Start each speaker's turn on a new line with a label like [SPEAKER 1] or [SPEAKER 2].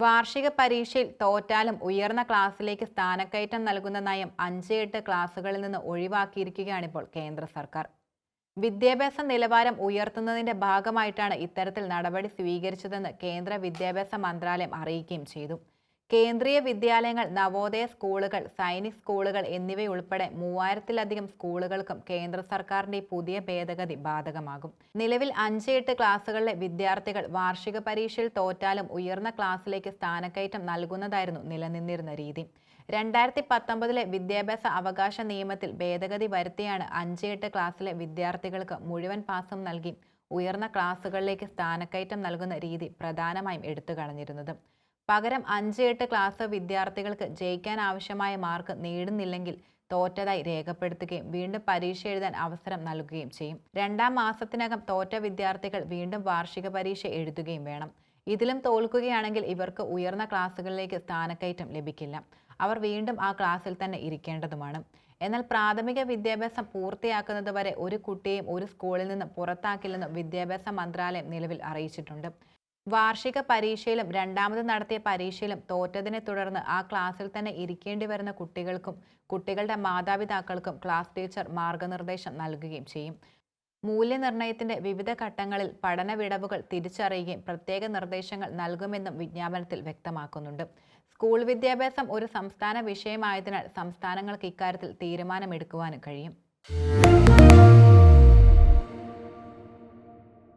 [SPEAKER 1] വാർഷിക പരീക്ഷയിൽ തോറ്റാലും ഉയർന്ന ക്ലാസ്സിലേക്ക് സ്ഥാനക്കയറ്റം നൽകുന്ന നയം അഞ്ച് എട്ട് ക്ലാസ്സുകളിൽ നിന്ന് ഒഴിവാക്കിയിരിക്കുകയാണിപ്പോൾ കേന്ദ്ര സർക്കാർ. വിദ്യാഭ്യാസ നിലവാരം ഉയർത്തുന്നതിന്റെ ഭാഗമായിട്ടാണ് ഇത്തരത്തിൽ നടപടി സ്വീകരിച്ചതെന്ന് കേന്ദ്ര വിദ്യാഭ്യാസ മന്ത്രാലയം അറിയിക്കുകയും ചെയ്തു. കേന്ദ്രീയ വിദ്യാലയങ്ങൾ നവോദയ സ്കൂളുകൾ സൈനിക് സ്കൂളുകൾ എന്നിവയുൾപ്പെടെ മൂവായിരത്തിലധികം സ്കൂളുകൾക്കും കേന്ദ്ര സർക്കാരിന്റെ പുതിയ ഭേദഗതി ബാധകമാകും. നിലവിൽ അഞ്ച് എട്ട് ക്ലാസ്സുകളിലെ വിദ്യാർത്ഥികൾ വാർഷിക പരീക്ഷയിൽ തോറ്റാലും ഉയർന്ന ക്ലാസ്സിലേക്ക് സ്ഥാനക്കയറ്റം നൽകുന്നതായിരുന്നു നിലനിന്നിരുന്ന രീതി. രണ്ടായിരത്തി പത്തൊമ്പതിലെ വിദ്യാഭ്യാസ അവകാശ നിയമത്തിൽ ഭേദഗതി വരുത്തിയാണ് അഞ്ച് എട്ട് ക്ലാസ്സിലെ വിദ്യാർത്ഥികൾക്ക് മുഴുവൻ പാസും നൽകി ഉയർന്ന ക്ലാസുകളിലേക്ക് സ്ഥാനക്കയറ്റം നൽകുന്ന രീതി പ്രധാനമായും എടുത്തു കളഞ്ഞിരുന്നത്. പകരം അഞ്ച് എട്ട് ക്ലാസ് വിദ്യാർത്ഥികൾക്ക് ജയിക്കാൻ ആവശ്യമായ മാർക്ക് നേടുന്നില്ലെങ്കിൽ തോറ്റതായി രേഖപ്പെടുത്തുകയും വീണ്ടും പരീക്ഷ എഴുതാൻ അവസരം നൽകുകയും ചെയ്യും. രണ്ടാം മാസത്തിനകം തോറ്റ വിദ്യാർത്ഥികൾ വീണ്ടും വാർഷിക പരീക്ഷ എഴുതുകയും വേണം. ഇതിലും തോൽക്കുകയാണെങ്കിൽ ഇവർക്ക് ഉയർന്ന ക്ലാസ്സുകളിലേക്ക് സ്ഥാനക്കയറ്റം ലഭിക്കില്ല. അവർ വീണ്ടും ആ ക്ലാസ്സിൽ തന്നെ ഇരിക്കേണ്ടതുമാണ്. എന്നാൽ പ്രാഥമിക വിദ്യാഭ്യാസം പൂർത്തിയാക്കുന്നതുവരെ ഒരു കുട്ടിയെയും ഒരു സ്കൂളിൽ നിന്ന് പുറത്താക്കില്ലെന്നും വിദ്യാഭ്യാസ മന്ത്രാലയം നിലവിൽ അറിയിച്ചിട്ടുണ്ട്. വാർഷിക പരീക്ഷയിലും രണ്ടാമത് നടത്തിയ പരീക്ഷയിലും തോറ്റതിനെ തുടർന്ന് ആ ക്ലാസ്സിൽ തന്നെ ഇരിക്കേണ്ടി വരുന്ന കുട്ടികൾക്കും കുട്ടികളുടെ മാതാപിതാക്കൾക്കും ക്ലാസ് ടീച്ചർ മാർഗനിർദ്ദേശം നൽകുകയും ചെയ്യും. മൂല്യനിർണയത്തിന്റെ വിവിധ ഘട്ടങ്ങളിൽ പഠന വിടവുകൾ തിരിച്ചറിയുകയും പ്രത്യേക നിർദ്ദേശങ്ങൾ നൽകുമെന്നും വിജ്ഞാപനത്തിൽ വ്യക്തമാക്കുന്നുണ്ട്. സ്കൂൾ വിദ്യാഭ്യാസം ഒരു സംസ്ഥാന വിഷയമായതിനാൽ സംസ്ഥാനങ്ങൾക്ക് ഇക്കാര്യത്തിൽ തീരുമാനമെടുക്കുവാനും കഴിയും.